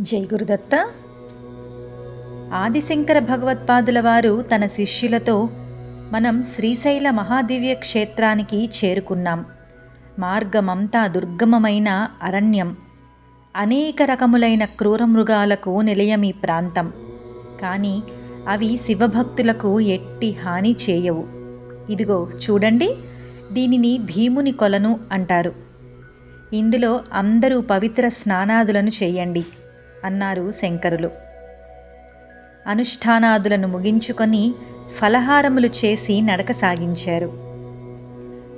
జై గురుదత్త. ఆదిశంకర భగవత్పాదుల వారు తన శిష్యులతో మనం శ్రీశైల మహాదివ్య క్షేత్రానికి చేరుకున్నాం. మార్గమంతా దుర్గమమైన అరణ్యం. అనేక రకములైన క్రూరమృగాలకు నిలయం ఈ ప్రాంతం. కానీ అవి శివభక్తులకు ఎట్టి హాని చేయవు. ఇదిగో చూడండి దీనిని భీముని కొలను అంటారు. ఇందులో అందరూ పవిత్ర స్నానాదులను చేయండి. అన్నారు శంకరులు. అనుష్ఠానాదులను ముగించుకొని ఫలహారములు చేసి నడక సాగించారు.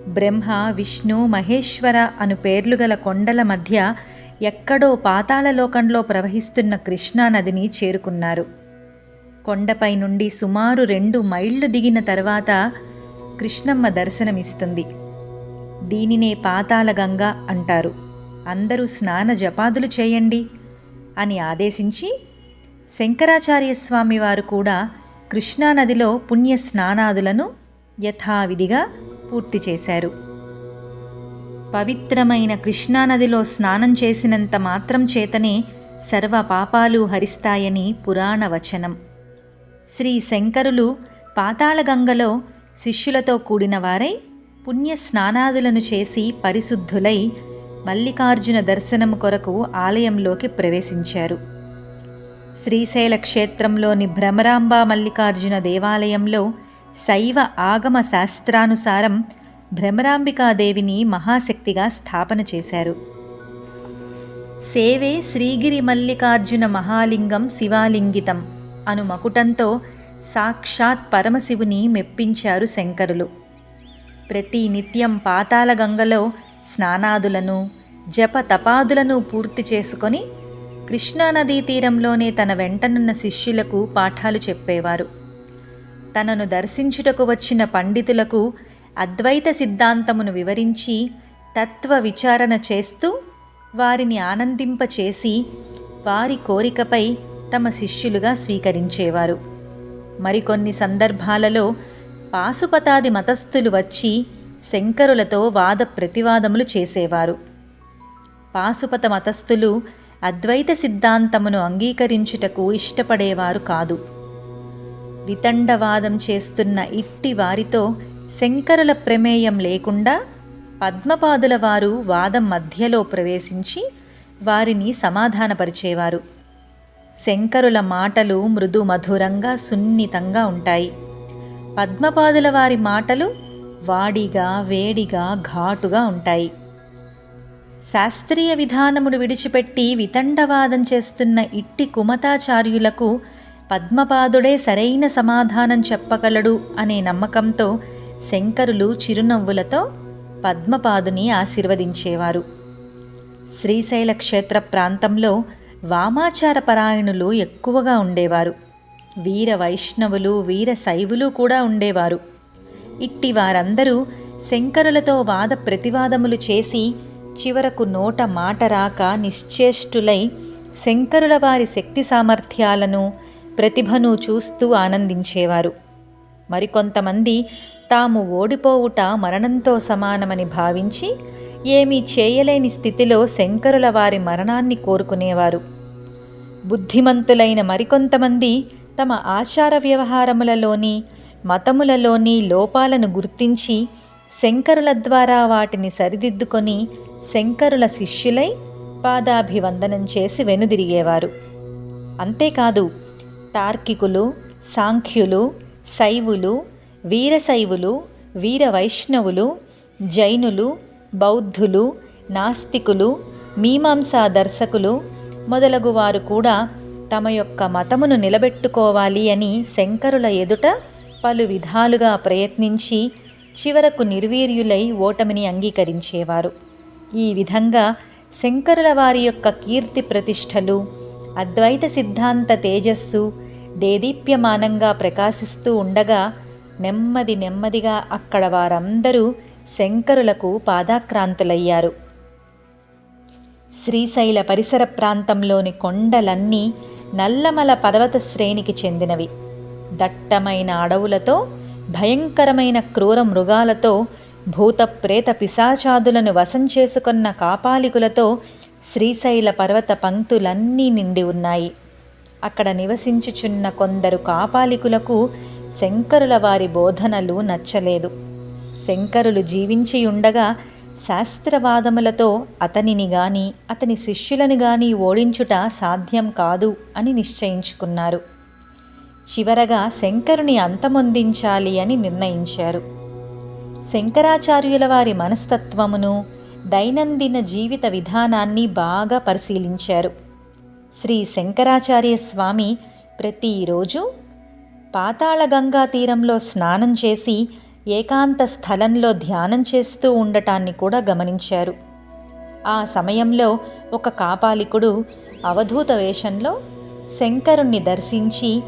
బ్రహ్మ విష్ణు మహేశ్వర అను పేర్లు గల కొండల మధ్య ఎక్కడో పాతాళలోకంలో ప్రవహిస్తున్న కృష్ణానదిని చేరుకున్నారు. కొండపై నుండి సుమారు రెండు మైళ్ళు దిగిన తర్వాత కృష్ణమ్మ దర్శనమిస్తుంది. దీనినే పాతాళగంగ అంటారు. అందరూ స్నాన జపాదులు చేయండి. అని ఆదేశించి శంకరాచార్య స్వామి వారు కూడా కృష్ణానదిలో పుణ్య స్నానాదులను యథావిధిగా పూర్తి చేశారు. పవిత్రమైన కృష్ణానదిలో స్నానం చేసినంత మాత్రం చేతనే సర్వ పాపాలు హరిస్తాయని పురాణ వచనం. శ్రీ శంకరులు పాతాళగంగలో శిష్యులతో కూడిన వారై పుణ్య స్నానాదులను చేసి పరిశుద్ధులై మల్లికార్జున దర్శనము కొరకు ఆలయంలోకి ప్రవేశించారు. శ్రీశైల క్షేత్రంలోని భ్రమరాంబ మల్లికార్జున దేవాలయంలో శైవ ఆగమ శాస్త్రానుసారం భ్రమరాంబికాదేవిని మహాశక్తిగా స్థాపన చేశారు. సేవే శ్రీగిరి మల్లికార్జున మహాలింగం శివాలింగితం అను మకుటంతో సాక్షాత్ పరమశివుని మెప్పించారు శంకరులు. ప్రతి నిత్యం పాతాళగంగలో గంగలో స్నానాదులను జప తపాదులను పూర్తి చేసుకొని కృష్ణానదీ తీరంలోనే తన వెంటనున్న శిష్యులకు పాఠాలు చెప్పేవారు. తనను దర్శించుటకు వచ్చిన పండితులకు అద్వైత సిద్ధాంతమును వివరించి తత్వ విచారణ చేస్తూ వారిని ఆనందింపచేసి వారి కోరికపై తమ శిష్యులుగా స్వీకరించేవారు. మరికొన్ని సందర్భాలలో పాశుపతాది మతస్థులు వచ్చి శంకరులతో వాద ప్రతివాదములు చేసేవారు. పాశుపత మతస్థులు అద్వైత సిద్ధాంతమును అంగీకరించుటకు ఇష్టపడేవారు కాదు. వితండవాదం చేస్తున్న ఇట్టి వారితో శంకరుల ప్రమేయం లేకుండా పద్మపాదుల వారు వాదం మధ్యలో ప్రవేశించి వారిని సమాధానపరిచేవారు. శంకరుల మాటలు మృదు మధురంగా సున్నితంగా ఉంటాయి. పద్మపాదుల వారి మాటలు వాడిగా వేడిగా ఘాటుగా ఉంటాయి. శాస్త్రీయ విధానమును విడిచిపెట్టి వితండవాదం చేస్తున్న ఇట్టి కుమతాచార్యులకు పద్మపాదుడే సరైన సమాధానం చెప్పగలడు అనే నమ్మకంతో శంకరులు చిరునవ్వులతో పద్మపాదుని ఆశీర్వదించేవారు. శ్రీశైల క్షేత్ర ప్రాంతంలో వామాచార పరాయణులు ఎక్కువగా ఉండేవారు. వీర వైష్ణవులు వీర శైవులు కూడా ఉండేవారు. ఇట్టి వారందరూ శంకరులతో వాద ప్రతివాదములు చేసి చివరకు నోట మాట రాక నిశ్చేష్టులై శంకరుల వారి శక్తి సామర్థ్యాలను ప్రతిభను చూస్తూ ఆనందించేవారు. మరికొంతమంది తాము ఓడిపోవుట మరణంతో సమానమని భావించి ఏమీ చేయలేని స్థితిలో శంకరుల వారి మరణాన్ని కోరుకునేవారు. బుద్ధిమంతులైన మరికొంతమంది తమ ఆచార వ్యవహారములలోని మతములలోని లోపాలను గుర్తించి శంకరుల ద్వారా వాటిని సరిదిద్దుకొని శంకరుల శిష్యులై పాదాభివందనం చేసి వెనుదిరిగేవారు. అంతేకాదు తార్కికులు సాంఖ్యులు శైవులు వీరశైవులు వీర వైష్ణవులు జైనులు బౌద్ధులు నాస్తికులు మీమాంసా దర్శకులు మొదలగు వారు కూడా తమ యొక్క మతమును నిలబెట్టుకోవాలి అని శంకరుల ఎదుట పలు విధాలుగా ప్రయత్నించి చివరకు నిర్వీర్యులై ఓటమిని అంగీకరించేవారు. ఈ విధంగా శంకరుల వారి యొక్క కీర్తి ప్రతిష్టలు అద్వైత సిద్ధాంత తేజస్సు దేదీప్యమానంగా ప్రకాశిస్తూ ఉండగా నెమ్మది నెమ్మదిగా అక్కడ వారందరూ శంకరులకు పాదాక్రాంతులయ్యారు. శ్రీశైల పరిసర ప్రాంతంలోని కొండలన్నీ నల్లమల పర్వత శ్రేణికి చెందినవి. దట్టమైన అడవులతో భయంకరమైన క్రూర మృగాలతో భూత ప్రేత పిశాచాదులను వశం చేసుకున్న కాపాలికులతో శ్రీశైల పర్వత పంక్తులన్నీ నిండి ఉన్నాయి. అక్కడ నివసించుచున్న కొందరు కాపాలికులకు శంకరుల వారి బోధనలు నచ్చలేదు. శంకరులు జీవించి ఉండగా శాస్త్రవాదములతో అతనిని గాని అతని శిష్యులను గాని ఓడించుట సాధ్యం కాదు అని నిశ్చయించుకున్నారు. చివరగా శంకరుని అంతమొందించాలి అని నిర్ణయించారు. శంకరాచార్యుల వారి మనస్తత్వమును దైనందిన జీవిత విధానాన్ని బాగా పరిశీలించారు. శ్రీ శంకరాచార్య స్వామి ప్రతిరోజు పాతాళగంగా తీరంలో స్నానం చేసి ఏకాంత స్థలంలో ధ్యానం చేస్తూ ఉండటాన్ని కూడా గమనించారు. ఆ సమయంలో ఒక కాపాలికుడు అవధూత వేషంలో శంకరుణ్ణి దర్శించి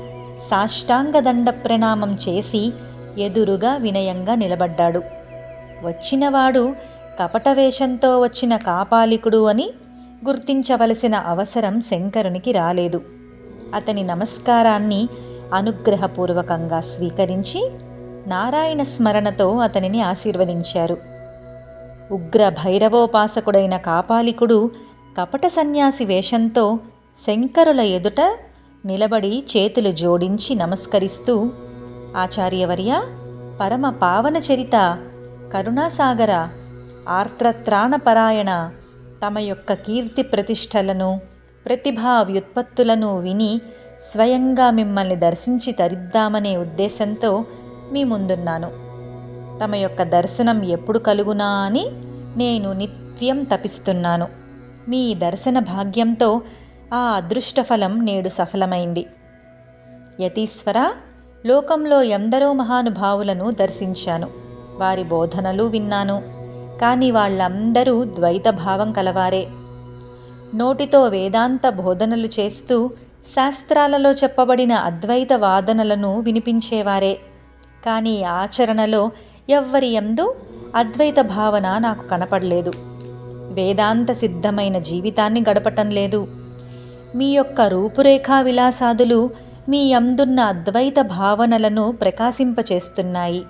సాష్టాంగదండ ప్రణామం చేసి ఎదురుగా వినయంగా నిలబడ్డాడు. వచ్చినవాడు కపట వేషంతో వచ్చిన కాపాలికుడు అని గుర్తించవలసిన అవసరం శంకరునికి రాలేదు. అతని నమస్కారాన్ని అనుగ్రహపూర్వకంగా స్వీకరించి నారాయణ స్మరణతో అతనిని ఆశీర్వదించారు. ఉగ్ర భైరవోపాసకుడైన కాపాలికుడు కపట సన్యాసి వేషంతో శంకరుల ఎదుట నిలబడి చేతులు జోడించి నమస్కరిస్తూ ఆచార్యవర్య పరమ పావన చరిత కరుణాసాగర ఆర్త్రత్రాణపరాయణ తమ యొక్క కీర్తి ప్రతిష్టలను ప్రతిభా వ్యుత్పత్తులను విని స్వయంగా మిమ్మల్ని దర్శించి తరిద్దామనే ఉద్దేశంతో మీ ముందున్నాను. తమ యొక్క దర్శనం ఎప్పుడు కలుగునా అని నేను నిత్యం తపిస్తున్నాను. మీ దర్శన భాగ్యంతో ఆ అదృష్టఫలం నేడు సఫలమైంది. యతీశ్వర లోకంలో ఎందరో మహానుభావులను దర్శించాను. వారి బోధనలు విన్నాను. కానీ వాళ్ళందరూ ద్వైత భావం కలవారే. నోటితో వేదాంత బోధనలు చేస్తూ శాస్త్రాలలో చెప్పబడిన అద్వైత వాదనలను వినిపించేవారే. కానీ ఆచరణలో ఎవ్వరి ఎందు అద్వైత భావన నాకు కనపడలేదు. వేదాంత సిద్ధమైన జీవితాన్ని గడపటం లేదు. మీ యొక్క రూపురేఖా విలాసాదులు మీ అందున్న అద్వైత భావనలను ప్రకాశింపచేస్తున్నాయి.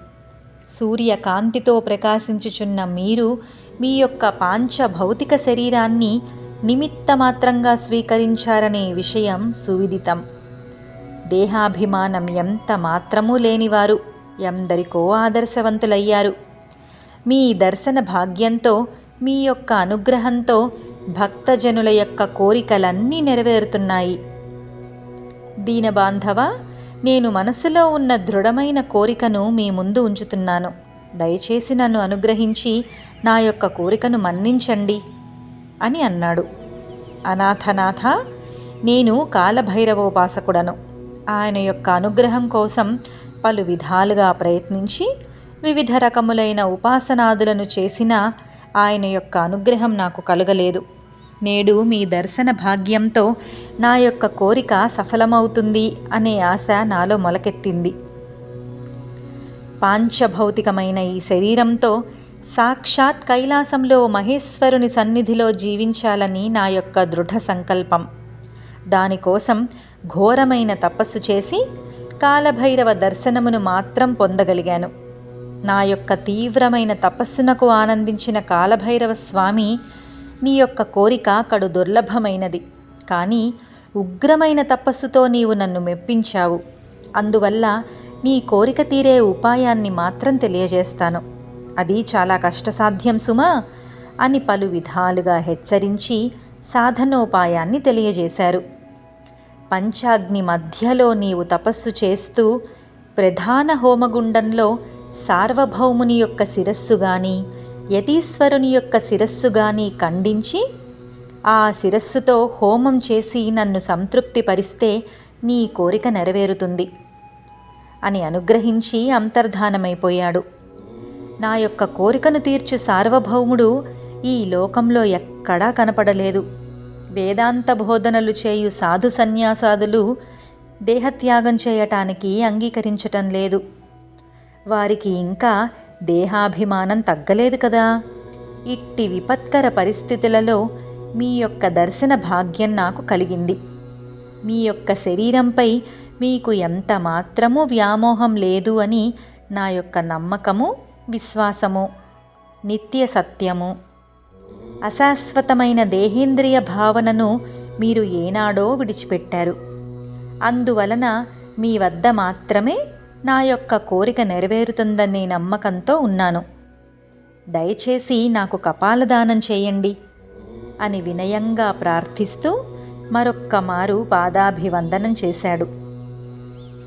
సూర్యకాంతితో ప్రకాశించుచున్న మీరు మీ యొక్క పాంచ భౌతిక శరీరాన్ని నిమిత్తమాత్రంగా స్వీకరించారనే విషయం సువిదితం. దేహాభిమానం ఎంత మాత్రమూ లేనివారు ఎందరికో ఆదర్శవంతులయ్యారు. మీ దర్శన భాగ్యంతో మీ యొక్క అనుగ్రహంతో భక్తజనుల యొక్క కోరికలన్నీ నెరవేరుతున్నాయి. దీనబాంధవ నేను మనసులో ఉన్న దృఢమైన కోరికను మీ ముందు ఉంచుతున్నాను. దయచేసి నన్ను అనుగ్రహించి నా యొక్క కోరికను మన్నించండి అని అన్నాడు. అనాథనాథ నేను కాలభైరవోపాసకుడను. ఆయన యొక్క అనుగ్రహం కోసం పలు విధాలుగా ప్రయత్నించి వివిధ రకములైన ఉపాసనాదులను చేసినా ఆయన యొక్క అనుగ్రహం నాకు కలగలేదు. నేడు మీ దర్శన భాగ్యంతో నా యొక్క కోరిక సఫలమవుతుంది అనే ఆశ నాలో మొలకెత్తింది. పాంచభౌతికమైన ఈ శరీరంతో సాక్షాత్ కైలాసంలో మహేశ్వరుని సన్నిధిలో జీవించాలని నా యొక్క దృఢ సంకల్పం. దానికోసం ఘోరమైన తపస్సు చేసి కాలభైరవ దర్శనమును మాత్రం పొందగలిగాను. నా యొక్క తీవ్రమైన తపస్సునకు ఆనందించిన కాలభైరవ స్వామి నీ యొక్క కోరిక కడు దుర్లభమైనది. కానీ ఉగ్రమైన తపస్సుతో నీవు నన్ను మెప్పించావు. అందువల్ల నీ కోరిక తీరే ఉపాయాన్ని మాత్రం తెలియజేస్తాను. అది చాలా కష్టసాధ్యం సుమా! అని పలు విధాలుగా హెచ్చరించి సాధనోపాయాన్ని తెలియజేశారు. పంచాగ్ని మధ్యలో నీవు తపస్సు చేస్తూ ప్రధాన హోమగుండంలో సార్వభౌముని యొక్క శిరస్సు గాని యతీశ్వరుని యొక్క శిరస్సు గాని ఖండించి ఆ శిరస్సుతో హోమం చేసి నన్ను సంతృప్తిపరిస్తే నీ కోరిక నెరవేరుతుంది అని అనుగ్రహించి అంతర్ధానమైపోయాడు. నా యొక్క కోరికను తీర్చు సార్వభౌముడు ఈ లోకంలో ఎక్కడా కనపడలేదు. వేదాంత బోధనలు చేయు సాధు సన్యాసాదులు దేహత్యాగం చేయటానికి అంగీకరించటం లేదు. వారికి ఇంకా దేహాభిమానం తగ్గలేదు కదా. ఇట్టి విపత్కర పరిస్థితులలో మీ యొక్క దర్శన భాగ్యం నాకు కలిగింది. మీ యొక్క శరీరంపై మీకు ఎంత మాత్రమూ వ్యామోహం లేదు అని నా యొక్క నమ్మకము విశ్వాసము నిత్య సత్యము అశాశ్వతమైన దేహేంద్రియ భావనను మీరు ఏనాడో విడిచిపెట్టారు. అందువలన మీ వద్ద మాత్రమే నా యొక్క కోరిక నెరవేరుతుందనే నమ్మకంతో ఉన్నాను. దయచేసి నాకు కపాలదానం చేయండి అని వినయంగా ప్రార్థిస్తూ మరొక్కమారు పాదాభివందనం చేశాడు.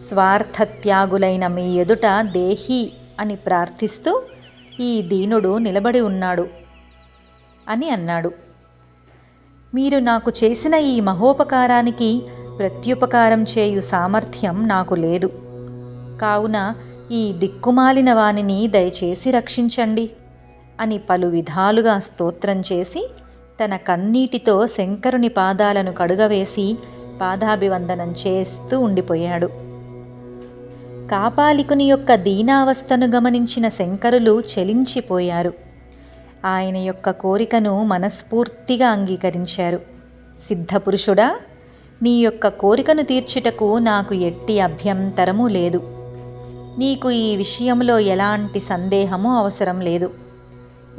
స్వార్థత్యాగులైన మీ ఎదుట దేహి అని ప్రార్థిస్తూ ఈ దీనుడు నిలబడి ఉన్నాడు అని అన్నాడు. మీరు నాకు చేసిన ఈ మహోపకారానికి ప్రత్యుపకారం చేయు సామర్థ్యం నాకు లేదు. కావున ఈ దిక్కుమాలిన వానిని దయచేసి రక్షించండి అని పలు విధాలుగా స్తోత్రం చేసి తన కన్నీటితో శంకరుని పాదాలను కడుగవేసి పాదాభివందనం చేస్తూ ఉండిపోయాడు. కాపాలికుని యొక్క దీనావస్థను గమనించిన శంకరులు చలించిపోయారు. ఆయన యొక్క కోరికను మనస్ఫూర్తిగా అంగీకరించారు. సిద్ధపురుషుడా నీ యొక్క కోరికను తీర్చుటకు నాకు ఎట్టి అభ్యంతరము లేదు. నీకు ఈ విషయంలో ఎలాంటి సందేహము అవసరం లేదు.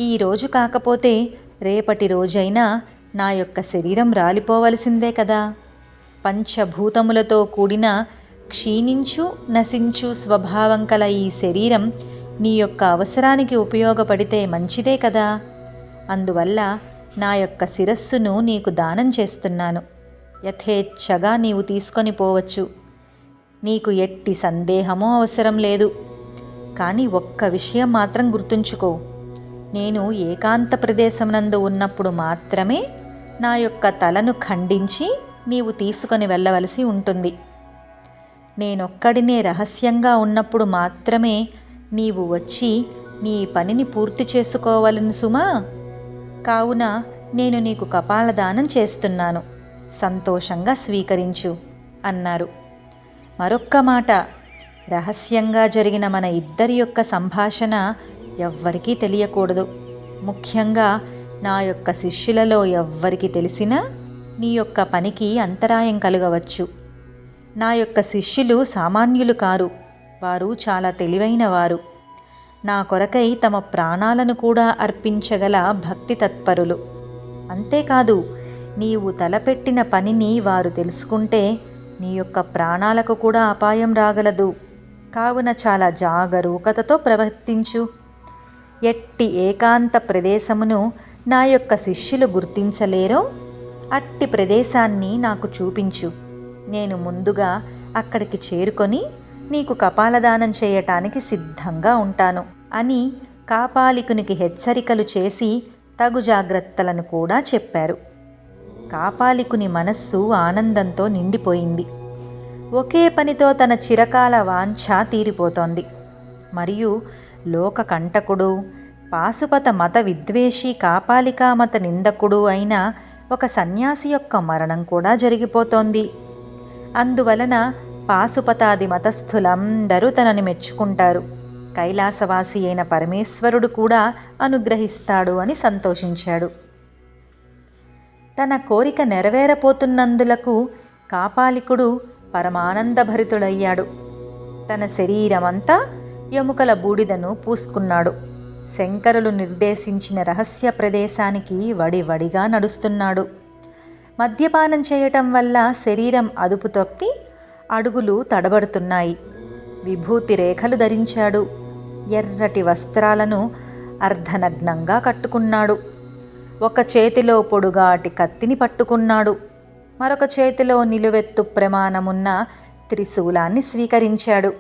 ఈ రోజు కాకపోతే రేపటి రోజైనా నా యొక్క శరీరం రాలిపోవలసిందే కదా. పంచభూతములతో కూడిన క్షీణించు నశించు స్వభావం కల ఈ శరీరం నీ యొక్క అవసరానికి ఉపయోగపడితే మంచిదే కదా. అందువల్ల నా యొక్క శిరస్సును నీకు దానం చేస్తున్నాను. యథేచ్ఛగా నీవు తీసుకొని పోవచ్చు. నీకు ఎట్టి సందేహమూ అవసరం లేదు. కానీ ఒక్క విషయం మాత్రం గుర్తుంచుకో. నేను ఏకాంత ప్రదేశమునందు ఉన్నప్పుడు మాత్రమే నా యొక్క తలను ఖండించి నీవు తీసుకొని వెళ్ళవలసి ఉంటుంది. నేనొక్కడినే రహస్యంగా ఉన్నప్పుడు మాత్రమే నీవు వచ్చి నీ పనిని పూర్తి చేసుకోవలను సుమా. కావున నేను నీకు కపాలదానం చేస్తున్నాను. సంతోషంగా స్వీకరించు అన్నారు. మరొక్క మాట. రహస్యంగా జరిగిన మన ఇద్దరి యొక్క సంభాషణ ఎవ్వరికీ తెలియకూడదు. ముఖ్యంగా నా యొక్క శిష్యులలో ఎవ్వరికి తెలిసినా నీ యొక్క పనికి అంతరాయం కలగవచ్చు. నా యొక్క శిష్యులు సామాన్యులు కారు. వారు చాలా తెలివైన వారు. నా కొరకై తమ ప్రాణాలను కూడా అర్పించగల భక్తి తత్పరులు. అంతేకాదు నీవు తలపెట్టిన పనిని వారు తెలుసుకుంటే నీ యొక్క ప్రాణాలకు కూడా అపాయం రాగలదు. కావున చాలా జాగరూకతతో ప్రవర్తించు. ఎట్టి ఏకాంత ప్రదేశమును నా యొక్క శిష్యులు గుర్తించలేరో అట్టి ప్రదేశాన్ని నాకు చూపించు. నేను ముందుగా అక్కడికి చేరుకొని నీకు కపాలదానం చేయటానికి సిద్ధంగా ఉంటాను అని కాపాలికునికి హెచ్చరికలు చేసి తగు జాగ్రత్తలను కూడా చెప్పారు. కాపాలికుని మనస్సు ఆనందంతో నిండిపోయింది. ఒకే పనితో తన చిరకాల వాంఛ తీరిపోతోంది. మరియు లోక కంటకుడు పాశుపత మత విద్వేషి కాపాలికా మత నిందకుడు అయిన ఒక సన్యాసి యొక్క మరణం కూడా జరిగిపోతోంది. అందువలన పాశుపతాది మతస్థులందరూ తనని మెచ్చుకుంటారు. కైలాసవాసి అయిన పరమేశ్వరుడు కూడా అనుగ్రహిస్తాడు అని సంతోషించాడు. తన కోరిక నెరవేరపోతున్నందులకు కాపాలికుడు పరమానందభరితుడయ్యాడు. తన శరీరమంతా ఎముకల బూడిదను పూసుకున్నాడు. శంకరులు నిర్దేశించిన రహస్య ప్రదేశానికి వడివడిగా నడుస్తున్నాడు. మద్యపానం చేయటం వల్ల శరీరం అదుపు తప్పి అడుగులు తడబడుతున్నాయి. విభూతి రేఖలు ధరించాడు. ఎర్రటి వస్త్రాలను అర్ధనగ్నంగా కట్టుకున్నాడు. ఒక చేతిలో పొడుగాటి కత్తిని పట్టుకున్నాడు. మరొక చేతిలో నిలువెత్తు ప్రమాణమున్న త్రిశూలాన్ని స్వీకరించాడు.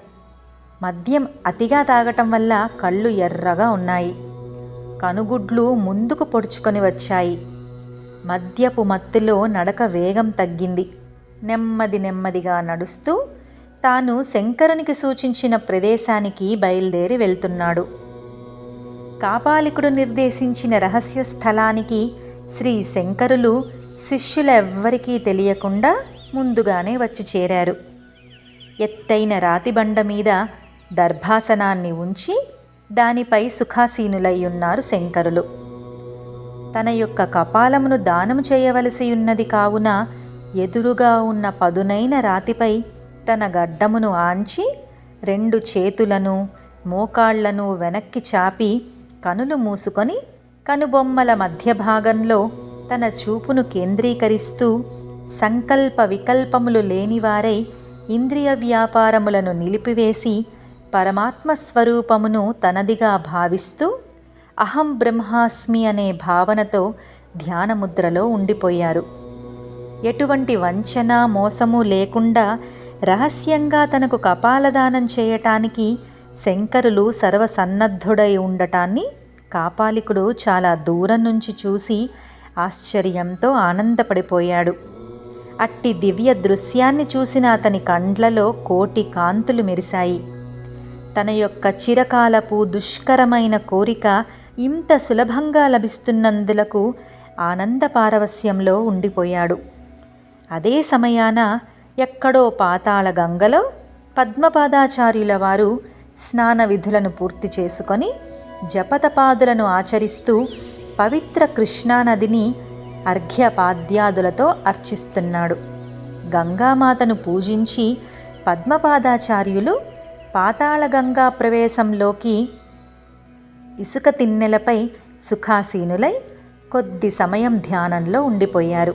మద్యం అతిగా తాగటం వల్ల కళ్ళు ఎర్రగా ఉన్నాయి. కనుగుడ్లు ముందుకు పొడుచుకొని వచ్చాయి. మద్యపు మత్తులో నడక వేగం తగ్గింది. నెమ్మది నెమ్మదిగా నడుస్తూ తాను శంకరునికి సూచించిన ప్రదేశానికి బయలుదేరి వెళ్తున్నాడు. కాపాలికుడు నిర్దేశించిన రహస్య స్థలానికి శ్రీ శంకరులు శిష్యులెవ్వరికీ తెలియకుండా ముందుగానే వచ్చి చేరారు. ఎత్తైన రాతిబండ మీద దర్భాసనాన్ని ఉంచి దానిపై సుఖాసీనులై ఉన్నారు శంకరులు. తన యొక్క కపాలమును దానము చేయవలసి ఉన్నది కావున ఎదురుగా ఉన్న పదునైన రాతిపై తన గడ్డమును ఆంచి రెండు చేతులను మోకాళ్ళను వెనక్కి చాపి కనులు మూసుకొని కనుబొమ్మల మధ్య భాగంలో తన చూపును కేంద్రీకరిస్తూ సంకల్ప వికల్పములు లేనివారై ఇంద్రియ వ్యాపారములను నిలిపివేసి పరమాత్మ స్వరూపమును తనదిగా భావిస్తూ అహం బ్రహ్మాస్మి అనే భావనతో ధ్యానముద్రలో ఉండిపోయారు. ఎటువంటి వంచన మోసము లేకుండా రహస్యంగా తనకు కపాలదానం చేయటానికి శంకరులు సర్వసన్నద్ధుడై ఉండటాన్ని కాపాలికుడు చాలా దూరం నుంచి చూసి ఆశ్చర్యంతో ఆనందపడిపోయాడు. అట్టి దివ్య దృశ్యాన్ని చూసిన అతని కండ్లలో కోటి కాంతులు మెరిశాయి. తన యొక్క చిరకాలపు దుష్కరమైన కోరిక ఇంత సులభంగా లభిస్తున్నందులకు ఆనంద పారవస్యంలో ఉండిపోయాడు. అదే సమయాన ఎక్కడో పాతాళ గంగలో పద్మపాదాచార్యుల వారు స్నాన విధులను పూర్తి చేసుకొని జపతపాదులను ఆచరిస్తూ పవిత్ర కృష్ణానదిని అర్ఘ్యపాద్యాదులతో అర్చిస్తున్నాడు. గంగామాతను పూజించి పద్మపాదాచార్యులు పాతాళగంగా ప్రవేశంలోకి ఇసుక తిన్నెలపై సుఖాసీనులై కొద్ది సమయం ధ్యానంలో ఉండిపోయారు.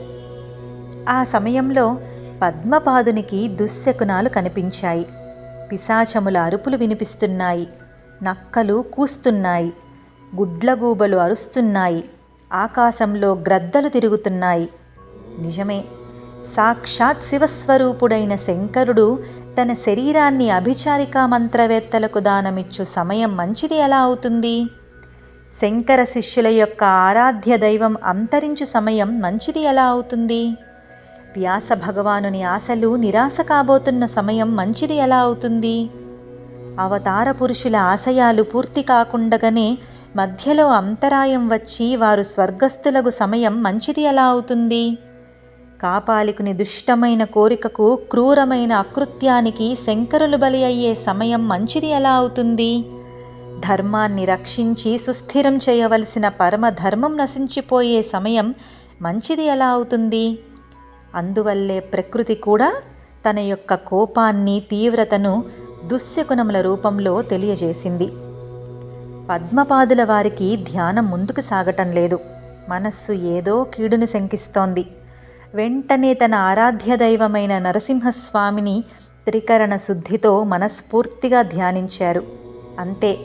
ఆ సమయంలో పద్మపాదునికి దుశ్శకునాలు కనిపించాయి. పిశాచముల అరుపులు వినిపిస్తున్నాయి. నక్కలు కూస్తున్నాయి. గుడ్లగూబలు అరుస్తున్నాయి. ఆకాశంలో గ్రద్దలు తిరుగుతున్నాయి. నిజమే. సాక్షాత్ శివస్వరూపుడైన శంకరుడు తన శరీరాన్ని అభిచారికా మంత్రవేత్తలకు దానమిచ్చు సమయం మంచిది ఎలా అవుతుంది? శంకర శిష్యుల యొక్క ఆరాధ్య దైవం అంతరించు సమయం మంచిది ఎలా అవుతుంది? వ్యాస భగవానుని ఆశలు నిరాశ కాబోతున్న సమయం మంచిది ఎలా అవుతుంది? అవతార పురుషుల ఆశయాలు పూర్తి కాకుండగానే మధ్యలో అంతరాయం వచ్చి వారు స్వర్గస్థులకు సమయం మంచిది ఎలా అవుతుంది? కాపాలికుని దుష్టమైన కోరికకు క్రూరమైన అకృత్యానికి శంకరులు బలి అయ్యే సమయం మంచిది ఎలా అవుతుంది? ధర్మాన్ని రక్షించి సుస్థిరం చేయవలసిన పరమ ధర్మం నశించిపోయే సమయం మంచిది ఎలా అవుతుంది? అందువల్లే ప్రకృతి కూడా తన యొక్క కోపాన్ని తీవ్రతను దుశ్శకునముల రూపంలో తెలియజేసింది. పద్మపాదుల వారికి ధ్యానం ముందుకు సాగటం లేదు. మనస్సు ఏదో కీడుని శంకిస్తోంది. వెంటనే తన ఆరాధ్య దైవమైన నరసింహస్వామిని త్రికరణ శుద్ధితో మనస్ఫూర్తిగా ధ్యానించారు. అంతే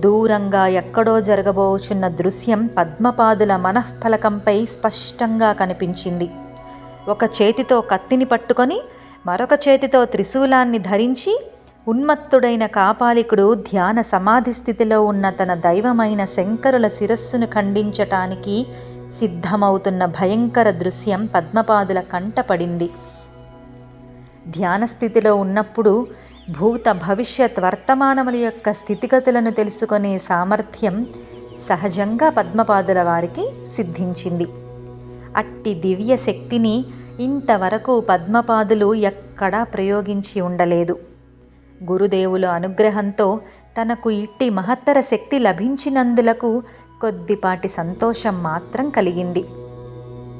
దూరంగా ఎక్కడో జరగబోచున్న దృశ్యం పద్మపాదుల మనఃఫలకంపై స్పష్టంగా కనిపించింది. ఒక చేతితో కత్తిని పట్టుకొని మరొక చేతితో త్రిశూలాన్ని ధరించి ఉన్మత్తుడైన కాపాలికుడు ధ్యాన సమాధి స్థితిలో ఉన్న తన దైవమైన శంకరుల శిరస్సును ఖండించటానికి సిద్ధమవుతున్న భయంకర దృశ్యం పద్మపాదుల కంటపడింది. ధ్యాన స్థితిలో ఉన్నప్పుడు భూత భవిష్యత్ వర్తమానముల యొక్క స్థితిగతులను తెలుసుకునే సామర్థ్యం సహజంగా పద్మపాదుల వారికి సిద్ధించింది. అట్టి దివ్య శక్తిని ఇంతవరకు పద్మపాదులు ఎక్కడా ప్రయోగించి ఉండలేదు. గురుదేవుల అనుగ్రహంతో తనకు ఇట్టి మహత్తర శక్తి లభించినందులకు కొద్దిపాటి సంతోషం మాత్రం కలిగింది.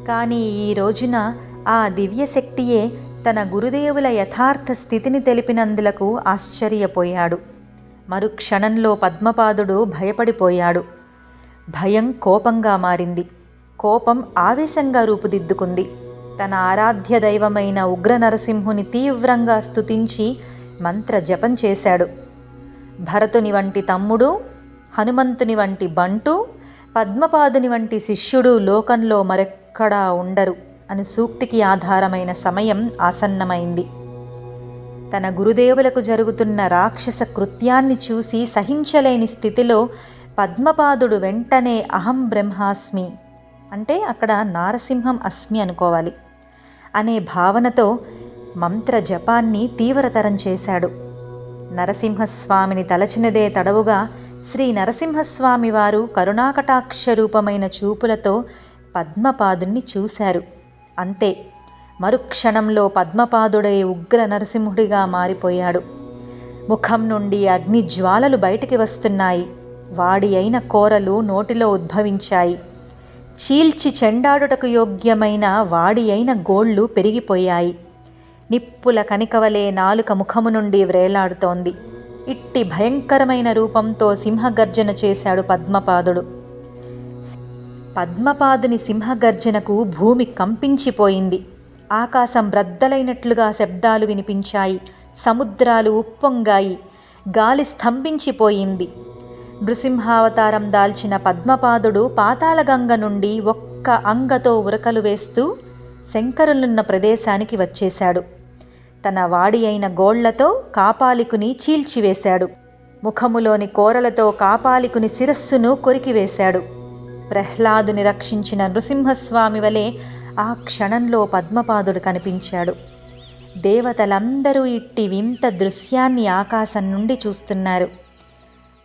కానీ ఈ రోజున ఆ దివ్యశక్తియే తన గురుదేవుల యథార్థ స్థితిని తెలిపినందులకు ఆశ్చర్యపోయాడు. మరుక్షణంలో పద్మపాదుడు భయపడిపోయాడు. భయం కోపంగా మారింది. కోపం ఆవేశంగా రూపుదిద్దుకుంది. తన ఆరాధ్య దైవమైన ఉగ్ర నరసింహుని తీవ్రంగా స్తుతించి మంత్ర జపం చేశాడు. భరతుని వంటి తమ్ముడు హనుమంతుని వంటి బంటు పద్మపాదుని వంటి శిష్యుడు లోకంలో మరెక్కడా ఉండరు అని సూక్తికి ఆధారమైన సమయం ఆసన్నమైంది. తన గురుదేవులకు జరుగుతున్న రాక్షస కృత్యాన్ని చూసి సహించలేని స్థితిలో పద్మపాదుడు వెంటనే అహం బ్రహ్మాస్మి అంటే అక్కడ నారసింహం అస్మి అనుకోవాలి. అనే భావనతో మంత్ర జపాన్ని తీవ్రతరం చేశాడు. నరసింహస్వామిని తలచినదే తడవుగా శ్రీ నరసింహస్వామి వారు కరుణాకటాక్ష రూపమైన చూపులతో పద్మపాదుణ్ణి చూశారు. అంతే మరుక్షణంలో పద్మపాదుడై ఉగ్ర నరసింహుడిగా మారిపోయాడు. ముఖం నుండి అగ్ని జ్వాలలు బయటికి వస్తున్నాయి. వాడి అయిన కోరలు నోటిలో ఉద్భవించాయి. చీల్చి చెండాడుటకు యోగ్యమైన వాడి అయిన గోళ్ళు పెరిగిపోయాయి. నిప్పుల కనికవలే నాలుక ముఖము నుండి వ్రేలాడుతోంది. ఇట్టి భయంకరమైన రూపంతో సింహగర్జన చేశాడు పద్మపాదుడు. పద్మపాదుని సింహగర్జనకు భూమి కంపించిపోయింది. ఆకాశం బ్రద్దలైనట్లుగా శబ్దాలు వినిపించాయి. సముద్రాలు ఉప్పొంగాయి. గాలి స్తంభించిపోయింది. నృసింహావతారం దాల్చిన పద్మపాదుడు పాతాళగంగ నుండి ఒక్క అంగతో ఉరకలు వేస్తూ శంకరులున్న ప్రదేశానికి వచ్చేశాడు. తన వాడి అయిన గోళ్ళతో కాపాలికుని చీల్చివేశాడు. ముఖములోని కోరలతో కాపాలికుని శిరస్సును కొరికివేశాడు. ప్రహ్లాదుని రక్షించిన నృసింహస్వామి వలె ఆ క్షణంలో పద్మపాదుడు కనిపించాడు. దేవతలందరూ ఇట్టి వింత దృశ్యాన్ని ఆకాశం నుండి చూస్తున్నారు.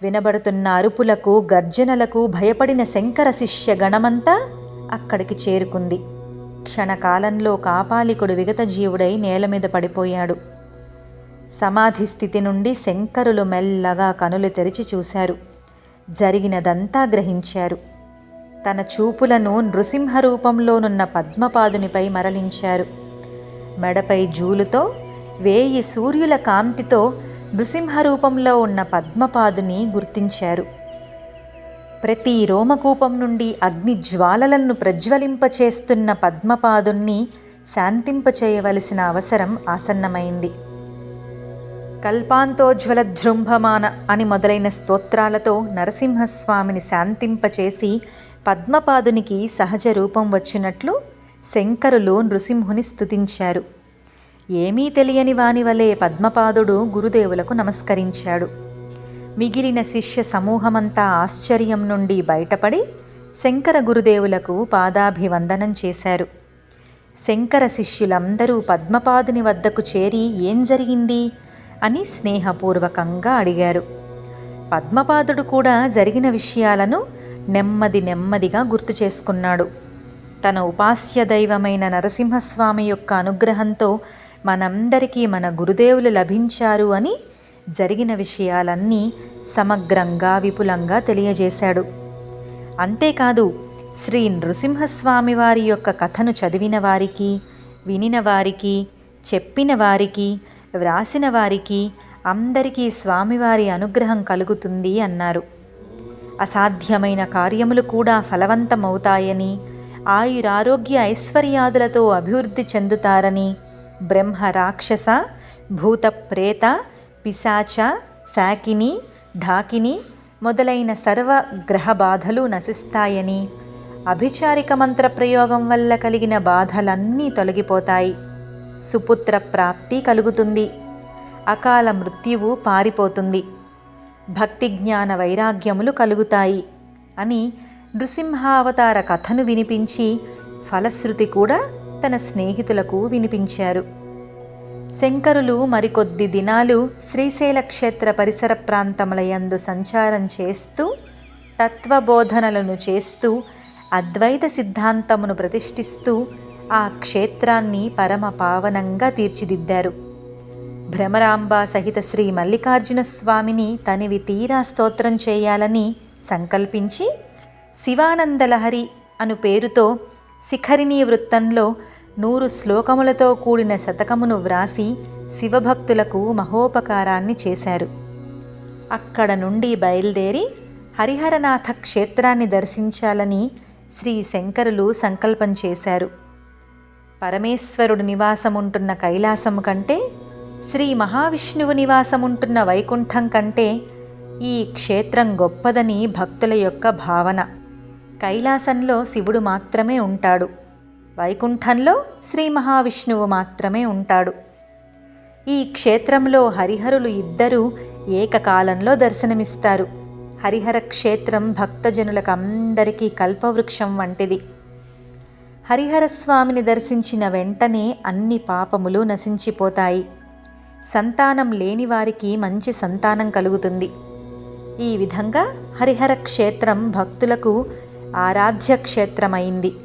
వినబడుతున్న అరుపులకు గర్జనలకు భయపడిన శంకర శిష్య గణమంతా అక్కడికి చేరుకుంది. క్షణకాలంలో కాపాలికుడు విగతజీవుడై నేల మీద పడిపోయాడు. సమాధి స్థితి నుండి శంకరులు మెల్లగా కనులు తెరిచి చూశారు. జరిగినదంతా గ్రహించారు. తన చూపులను నృసింహ రూపంలోనున్న పద్మపాదునిపై మరలించారు. మెడపై జూలుతో వేయి సూర్యుల కాంతితో నృసింహ రూపంలో ఉన్న పద్మపాదుని గుర్తించారు. ప్రతి రోమకూపం నుండి అగ్ని జ్వాలలను ప్రజ్వలింపచేస్తున్న పద్మపాదుణ్ణి శాంతింపచేయవలసిన అవసరం ఆసన్నమైంది. కల్పాంతోజ్వల జృంభమాన అని మొదలైన స్తోత్రాలతో నరసింహస్వామిని శాంతింపచేసి పద్మపాదునికి సహజ రూపం వచ్చినట్లు శంకరులు నృసింహుని స్తుతించారు. ఏమీ తెలియని వాని వలె పద్మపాదుడు గురుదేవులకు నమస్కరించాడు. మిగిలిన శిష్య సమూహమంతా ఆశ్చర్యం నుండి బయటపడి శంకర గురుదేవులకు పాదాభివందనం చేశారు. శంకర శిష్యులందరూ పద్మపాదుని వద్దకు చేరి ఏం జరిగింది? అని స్నేహపూర్వకంగా అడిగారు. పద్మపాదుడు కూడా జరిగిన విషయాలను నెమ్మది నెమ్మదిగా గుర్తు చేసుకున్నాడు. తన ఉపాస్య దైవమైన నరసింహస్వామి యొక్క అనుగ్రహంతో మనందరికీ మన గురుదేవులు లభించారు అని జరిగిన విషయాలన్నీ సమగ్రంగా విపులంగా తెలియజేశాడు. అంతేకాదు శ్రీ నృసింహస్వామి వారి యొక్క కథను చదివిన వారికి వినిన వారికి చెప్పిన వారికి వ్రాసిన వారికి అందరికీ స్వామివారి అనుగ్రహం కలుగుతుంది అన్నారు. అసాధ్యమైన కార్యములు కూడా ఫలవంతమవుతాయని ఆయురారోగ్య ఐశ్వర్యాదులతో అభివృద్ధి చెందుతారని బ్రహ్మ రాక్షస భూత ప్రేత పిశాచ శాకిని ధాకిని మొదలైన సర్వ గ్రహ బాధలు నశిస్తాయని. అభిచారిక మంత్ర ప్రయోగం వల్ల కలిగిన బాధలన్నీ తొలగిపోతాయి. సుపుత్ర ప్రాప్తి కలుగుతుంది. అకాల మృత్యువు పారిపోతుంది. భక్తి జ్ఞాన వైరాగ్యములు కలుగుతాయి అని నృసింహావతార కథను వినిపించి ఫలశ్రుతి కూడా తన స్నేహితులకు వినిపించారు. శంకరులు మరికొద్ది దినాలు శ్రీశైల క్షేత్ర పరిసర ప్రాంతములయందు సంచారం చేస్తూ తత్వబోధనలను చేస్తూ అద్వైత సిద్ధాంతమును ప్రతిష్ఠిస్తూ ఆ క్షేత్రాన్ని పరమ పావనంగా తీర్చిదిద్దారు. భ్రమరాంబ సహిత శ్రీ మల్లికార్జున స్వామిని తనివి తీరా స్తోత్రం చేయాలని సంకల్పించి శివానందలహరి అను పేరుతో శిఖరిణీ వృత్తంలో నూరు శ్లోకములతో కూడిన శతకమును వ్రాసి శివభక్తులకు మహోపకారాన్ని చేశారు. అక్కడ నుండి బయలుదేరి హరిహరనాథ క్షేత్రాన్ని దర్శించాలని శ్రీ శంకరులు సంకల్పం చేశారు. పరమేశ్వరుడు నివాసముంటున్న కైలాసము కంటే శ్రీ మహావిష్ణువు నివాసముంటున్న వైకుంఠం కంటే ఈ క్షేత్రం గొప్పదని భక్తుల యొక్క భావన. కైలాసంలో శివుడు మాత్రమే ఉంటాడు. వైకుంఠంలో శ్రీ మహావిష్ణువు మాత్రమే ఉంటాడు. ఈ క్షేత్రంలో హరిహరులు ఇద్దరూ ఏకకాలంలో దర్శనమిస్తారు. హరిహర క్షేత్రం భక్తజనులకు అందరికీ కల్పవృక్షం వంటిది. హరిహర స్వామిని దర్శించిన వెంటనే అన్ని పాపములు నశించిపోతాయి. సంతానం లేని వారికి మంచి సంతానం కలుగుతుంది. ఈ విధంగా హరిహర క్షేత్రం భక్తులకు ఆరాధ్య క్షేత్రమైంది.